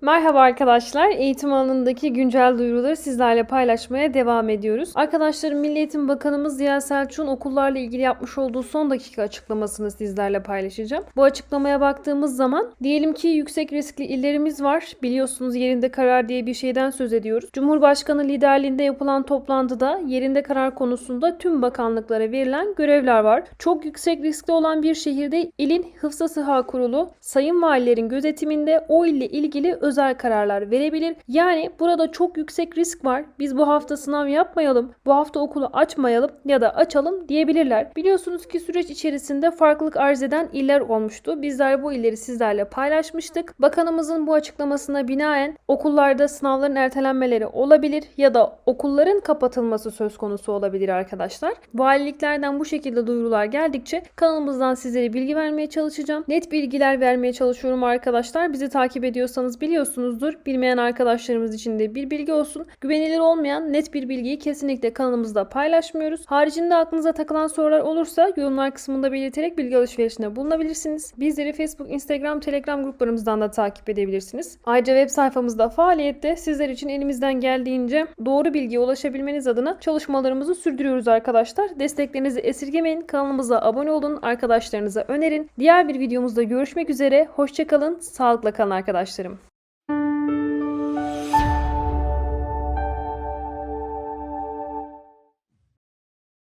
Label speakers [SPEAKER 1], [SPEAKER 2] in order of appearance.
[SPEAKER 1] Merhaba arkadaşlar. Eğitim alanındaki güncel duyuruları sizlerle paylaşmaya devam ediyoruz. Arkadaşlarım Milli Eğitim Bakanımız Ziya Selçuk'un okullarla ilgili yapmış olduğu son dakika açıklamasını sizlerle paylaşacağım. Bu açıklamaya baktığımız zaman diyelim ki yüksek riskli illerimiz var. Biliyorsunuz yerinde karar diye bir şeyden söz ediyoruz. Cumhurbaşkanı liderliğinde yapılan toplantıda yerinde karar konusunda tüm bakanlıklara verilen görevler var. Çok yüksek riskli olan bir şehirde ilin Hıfzı Sıha Kurulu sayın valilerin gözetiminde o ille ilgili özel kararlar verebilir. Yani burada çok yüksek risk var. Biz bu hafta sınav yapmayalım, bu hafta okulu açmayalım ya da açalım diyebilirler. Biliyorsunuz ki süreç içerisinde farklılık arz eden iller olmuştu. Bizler bu illeri sizlerle paylaşmıştık. Bakanımızın bu açıklamasına binaen okullarda sınavların ertelenmeleri olabilir ya da okulların kapatılması söz konusu olabilir arkadaşlar. Valiliklerden bu şekilde duyurular geldikçe kanalımızdan sizlere bilgi vermeye çalışacağım. Net bilgiler vermeye çalışıyorum arkadaşlar. Bizi takip ediyorsanız biliyorsunuzdur. Bilmeyen arkadaşlarımız için de bir bilgi olsun. Güvenilir olmayan net bir bilgiyi kesinlikle kanalımızda paylaşmıyoruz. Haricinde aklınıza takılan sorular olursa yorumlar kısmında belirterek bilgi alışverişinde bulunabilirsiniz. Bizleri Facebook, Instagram, Telegram gruplarımızdan da takip edebilirsiniz. Ayrıca web sayfamızda faaliyette sizler için elimizden geldiğince doğru bilgiye ulaşabilmeniz adına çalışmalarımızı sürdürüyoruz arkadaşlar. Desteklerinizi esirgemeyin. Kanalımıza abone olun. Arkadaşlarınıza önerin. Diğer bir videomuzda görüşmek üzere. Hoşçakalın. Sağlıkla kalın arkadaşlarım.